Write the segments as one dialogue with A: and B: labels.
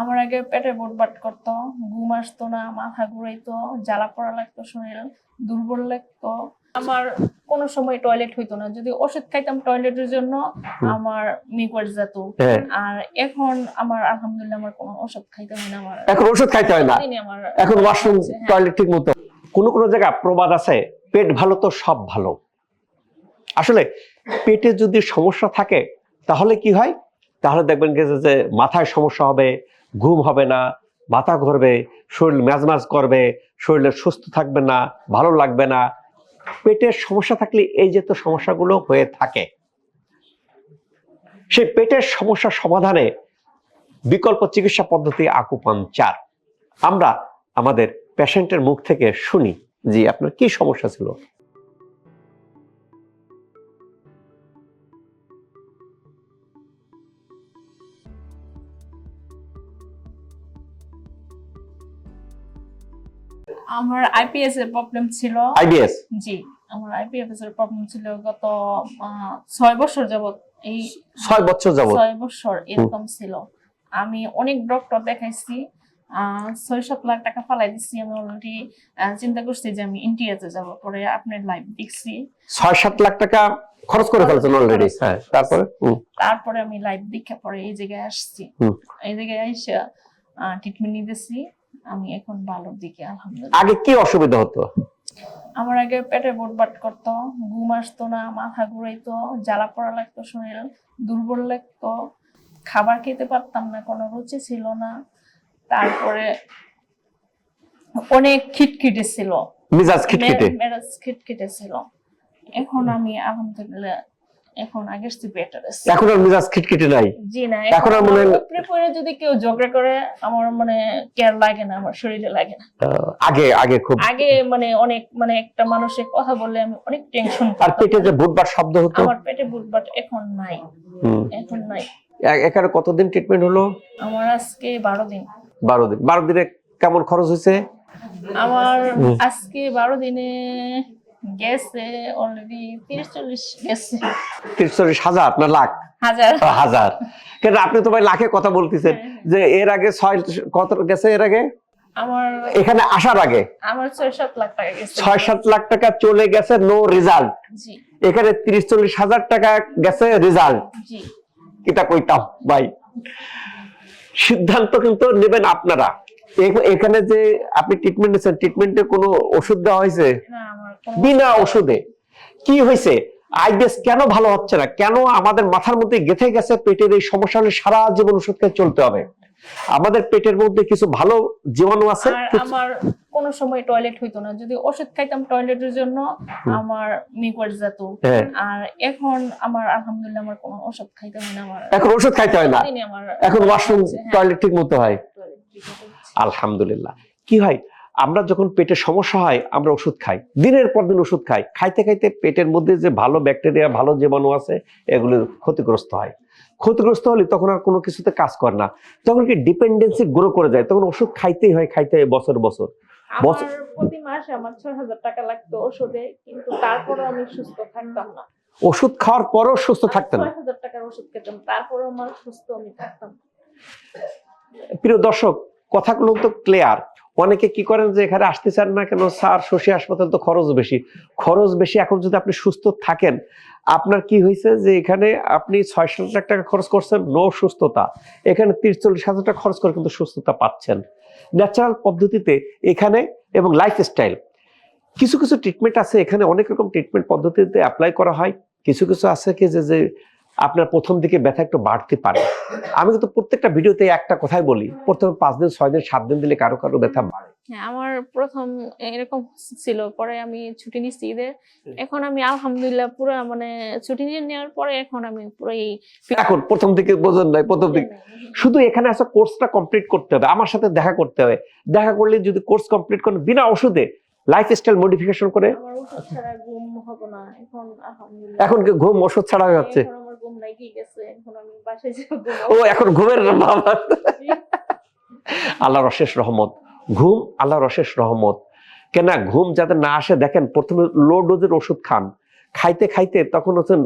A: আমার আগে পেটে বুটবাট করতো ঘুম আসতো না মাথা ঘুরাইতো জ্বালা পড়া লাগতো শরীর দুর্বল লাগতো। আমার কোনো সময় টয়লেট হইতো না। যদি ওষুধ খাইতাম টয়লেটের জন্য আমার মিকোয়ার যেত।
B: হ্যাঁ।
A: আর এখন আমার আলহামদুলিল্লাহ আমার কোনো ওষুধ খাইতে হয় না আমার।
B: এখন ওষুধ খাইতে হয় না? এখন ওয়াশরুম
A: হ্যাঁ।
B: টয়লেট ঠিক মতো? কোন কোন জায়গা প্রবাদ আছে? পেট ভালো তো সব ভালো। আসলে পেটে যদি সমস্যা থাকে তাহলে কি হয়? তাহলে দেখবেন যে মাথায় সমস্যা হবে ঘুম হবে না, মাথা ঘুরবে, শরীর ম্যাজম্যাজ করবে, শরীরে সুস্থ থাকবে না, ভালো লাগবে না। পেটের সমস্যা থাকলে এই যে তো সমস্যাগুলো হয়ে থাকে। সেই পেটের সমস্যা সমাধানে বিকল্প চিকিৎসা পদ্ধতি আকুপাঞ্চার। আমরা আমাদের পেশেন্টের মুখ থেকে শুনি, জি, আপনার কি সমস্যা ছিল?
A: আমার আইপিএস এর প্রবলেম ছিল।
B: আইবিএস
A: জি আমার আইপিএস এর প্রবলেম ছিল গত ছয় বছর যাবত এই
B: ছয় বছর যাবত
A: ছয় বছর এরকম ছিল। আমি অনেক ডক্টর দেখাইছি ছয় সাত লাখ টাকা ফালাই দিচ্ছি আমি অলরেডি চিন্তা করছি যে আমি ইন্ডিয়াতে যাব পরে আপনার লাইভ দেখছি।
B: ছয় সাত লাখ টাকা খরচ করে ফেলেছেন অলরেডি হ্যাঁ তারপরে?
A: তারপরে আমি লাইভ দেখে পরে এই জায়গায় আসছি। এই জায়গায় এসে ট্রিটমেন্ট নিতেছি। আমি এখন ভালোর দিকে আলহামদুলিল্লাহ।
B: আগে কি অসুবিধা হতো?
A: আমার আগে পেটে বুটবাট করতো ঘুম আসতো না মাথা ঘুরাইতো জ্বালা পড়া লাগতো শরীর দুর্বল লাগতো খাবার খেতে পারতাম না কোনো রুচি ছিল না। তারপরে অনেক খিটখিটে ছিল।
B: মিজাজ খিটখিটে?
A: মেজাজ খিটখিটে ছিল। এখন আমি আলহামদুলিল্লাহ এখন আগের চেয়ে বেটার আছি।
B: এখন আর মিজাজ খিটখিটে নাই।
A: জি না
B: এখন আর মনে
A: উপরে পরে যদি কেউ ঝগড়া করে আমার মানে কেয়ার লাগে না আমার শরীরে লাগে না।
B: আগে আগে খুব
A: আগে মানে অনেক মানে একটা মানুষের কথা বললে আমি অনেক টেনশন
B: আর পেটে যে বুধবার শব্দ হতো?
A: আমার পেটে বুটবাট এখন নাই। এখন নাই।
B: এ- এখানে কতদিন ট্রিটমেন্ট হলো?
A: আমার আজকে বারো দিন।
B: বারো দিন। বারো দিনে কেমন খরচ হয়েছে?
A: আমার আজকে বারো দিনে গেছে অলরেডি তিরিশ চল্লিশ গেছে।
B: তিরিশ চল্লিশ হাজার না লাখ?
A: হাজার।
B: হাজার। কেন আপনি তো ভাই লাখে কথা বলতেছেন যে এর আগে ছয় কত গেছে এর আগে?
A: আমার
B: এখানে আসার আগে?
A: আমার ছয় সাত লাখ টাকা গেছে।
B: ছয় সাত লাখ টাকা চলে গেছে নো রেজাল্ট এখানে তিরিশ চল্লিশ হাজার টাকা গেছে রেজাল্ট এটা কইতাম ভাই। সিদ্ধান্ত কিন্তু নেবেন আপনারা। এখানে যে আপনি ট্রিটমেন্ট নিচ্ছেন ট্রিটমেন্টে কোনো ওষুধ দেওয়া হয়েছে?
A: না
B: বিনা ওষুধে। কি হয়েছে? আইবিএস কেন ভালো হচ্ছে না? কেন আমাদের মাথার মধ্যে গেথে গেছে পেটের এই সমস্যা হলে সারা জীবন ওষুধ খেয়ে চলতে হবে? আমাদের পেটের মধ্যে কিছু ভালো জীবাণু আছে?
A: আমার কোনো সময় টয়লেট হইতো না। যদি ওষুধ খাইতাম টয়লেটের জন্য আমার মিকোয়ার যেত
B: হ্যাঁ।
A: আর এখন আমার আলহামদুলিল্লাহ আমার কোনো ওষুধ খাইতে হয় না আমার।
B: এখন ওষুধ খাইতে হয় না? এখন ওয়াশরুম
A: হ্যাঁ,
B: টয়লেট ঠিক মতো হয়। আলহামদুলিল্লাহ। কি হয়? আমরা যখন পেটে সমস্যা হয় আমরা ওষুধ খাই। দিনের পর দিন ওষুধ খাই। খাইতে খাইতে পেটের মধ্যে যে ভালো ব্যাকটেরিয়া ভালো জীবাণু আছে এগুলো ক্ষতিগ্রস্ত হয়। ক্ষতিগ্রস্ত হলে তখন আর কোনো কিছুতে কাজ করে না। তখন কি ডিপেন্ডেন্সি গ্রো করে যায়। তখন ওষুধ খাইতেই হয় খাইতে হয় বছর। বছর
A: প্রতি মাসে আমার ছয় হাজার টাকা লাগতো ওষুধে কিন্তু তারপরে আমি সুস্থ থাকতাম না।
B: ওষুধ খাওয়ার পরেও সুস্থ থাকতেন?
A: ছয় হাজার টাকার ওষুধ খেতাম। তারপরে আমার সুস্থ আমি থাকতাম।
B: প্রিয় দর্শক কথাগুলো তো ক্লিয়ার অনেকে কি করেন যে এখানে আসতে চান না কেন? স্যার, শশী হাসপাতাল তো খরচ বেশি। খরচ বেশি, এখন যদি আপনি সুস্থ থাকেন, আপনার কি হয়েছে যে এখানে আপনি ছয় সাত লাখ টাকা খরচ করছেন, নো সুস্থতা। এখানে তিরিশ, চল্লিশ হাজার টাকা খরচ করে কিন্তু সুস্থতা পাচ্ছেন। ন্যাচারাল পদ্ধতিতে এখানে এবং লাইফস্টাইল কিছু কিছু ট্রিটমেন্ট আছে, এখানে অনেক রকম ট্রিটমেন্ট পদ্ধতিতে অ্যাপ্লাই করা হয়। কিছু কিছু আছে কি যে যে আপনার প্রথম দিকে ব্যথা একটু বাড়তে পারে। আমি কিন্তু প্রত্যেকটা ভিডিওতে একটা কথাই বলি প্রথমে পাঁচ দিন ছয় দিন সাত দিন দিলে কারও কারও ব্যথা বাড়ে।
A: হ্যাঁ আমার প্রথম এরকম ছিল পরে আমি ছুটি নিচ্ছি ঈদের। এখন আমি আলহামদুলিল্লাহ পুরো মানে ছুটি নিয়ে নেওয়ার পরে এখন আমি পুরো এই
B: এখন প্রথম দিকে বোঝেন নাই প্রথম দিকে। শুধু এখানে আসা কোর্সটা কমপ্লিট করতে হবে আমার সাথে দেখা করতে হবে। দেখা করলে যদি কোর্স কমপ্লিট করেন বিনা ওষুধে লাইফস্টাইল মডিফিকেশন করে।
A: এখন
B: ঘুম ওষুধ ছাড়া হয়ে যাচ্ছে? আল্লাহর অশেষ রহমত। ঘুম, আল্লাহর অশেষ রহমত। কেন ঘুম যাতে না আসে, দেখেন, প্রথমে লো ডোজের ওষুধ খান। খাইতে খাইতে তখন হচ্ছেন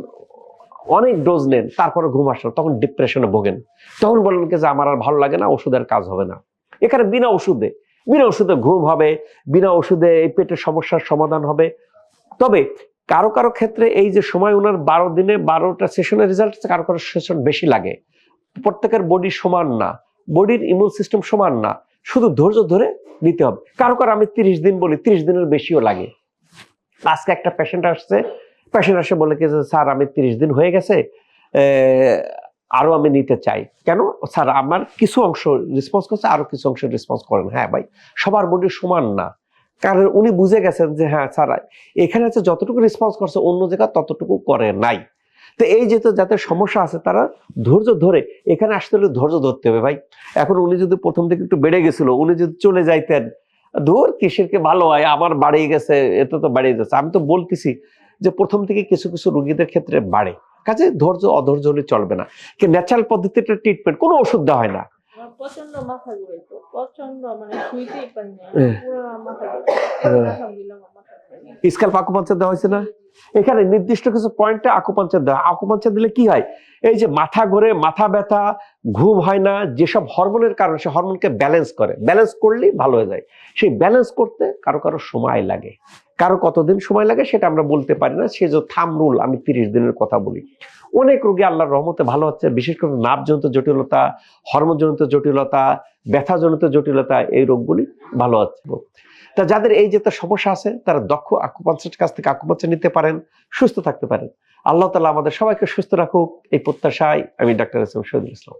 B: অনেক ডোজ নেন, তারপরে ঘুম আসে তখন ডিপ্রেশনে ভোগেন। তখন বলেন কি যে, আমার আর ভালো লাগে না, ওষুধের কাজ হবে না। এখানে বিনা ওষুধে বিনা ওষুধে ঘুম হবে, বিনা ওষুধে এই পেটের সমস্যার সমাধান হবে। তবে কারও কারও ক্ষেত্রে এই যে সময় ওনার বারো দিনে বারোটা সেশনের রেজাল্ট কারও কারও সেশন বেশি লাগে। প্রত্যেকের বডি সমান না। বডির ইমিউন সিস্টেম সমান না। শুধু ধৈর্য ধরে নিতে হবে। কারও কারও আমি তিরিশ দিন বলি তিরিশ দিনের বেশিও লাগে। আজকে একটা পেশেন্ট আসছে। পেশেন্ট আসে বলে কি স্যার আমি তিরিশ দিন হয়ে গেছে আহ, আরও আমি নিতে চাই। কেন? স্যার আমার কিছু অংশ রেসপন্স করছে আরও কিছু অংশ রেসপন্স করেন। হ্যাঁ ভাই সবার বডি সমান না। কারণ উনি বুঝে গেছেন যে হ্যাঁ স্যার, এখানে হচ্ছে যতটুকু রেসপন্স করছে অন্য জায়গায় ততটুকু করে নাই। তো এই যেহেতু যাদের সমস্যা আছে, তারা ধৈর্য ধরে এখানে আসতে হলে ধৈর্য ধরতে হবে, ভাই। এখন উনি যদি প্রথম থেকে একটু বেড়ে গেছিল, উনি যদি চলে যাইতেন, ধর কিসেরকে ভালো হয়, আমার বাড়িয়ে গেছে, এতে তো বাড়িয়ে যাচ্ছে। আমি তো বলতেছি যে, প্রথম থেকে কিছু কিছু রুগীদের ক্ষেত্রে বাড়ে। কাজে ধৈর্য, অধৈর্য হলে চলবে না। কি ন্যাচারাল পদ্ধতিটা ট্রিটমেন্ট কোনো ওষুধ দেওয়া হয় না।
A: প্রচণ্ড মাথা প্রচণ্ড মানে শুইতেই। পুরো মাথা
B: হ্যাঁ।
A: আলহামদুলিল্লাহ আমার মাথা ঘুরাই
B: স্কেল আকুপাঞ্চার দেওয়া হয়েছে না? এখানে নির্দিষ্ট কিছু পয়েন্টে আকুপাঞ্চার দেওয়া। আকুপাঞ্চার দিলে কি হয়? এই যে মাথা ঘোরে, মাথা ব্যথা, ঘুম হয় না, যেসব হরমোনের কারণে সে হরমোনকে ব্যালেন্স করে। ব্যালেন্স করলেই ভালো হয়ে যায়। সেই ব্যালেন্স করতে কারও কারও সময় লাগে। কারও কতদিন সময় লাগে সেটা আমরা বলতে পারি না। সে যে থাম রুল আমি তিরিশ দিনের কথা বলি। অনেক রোগী আল্লাহর রহমতে ভালো হচ্ছে, বিশেষ করে নাভজনিত জটিলতা, হরমোনজনিত জটিলতা, ব্যথাজনিত জটিলতা, এই রোগগুলি ভালো হচ্ছে তা যাদের এই যে সমস্যা আছে, তারা দক্ষ আকুপাঞ্চার কাছ থেকে আকুপাঞ্চার নিতে পারেন, সুস্থ থাকতে পারেন। আল্লাহ তালা আমাদের সবাইকে সুস্থ রাখুক। এই প্রত্যাশায় আমি ডাক্তার এস শহীদুল ইসলাম।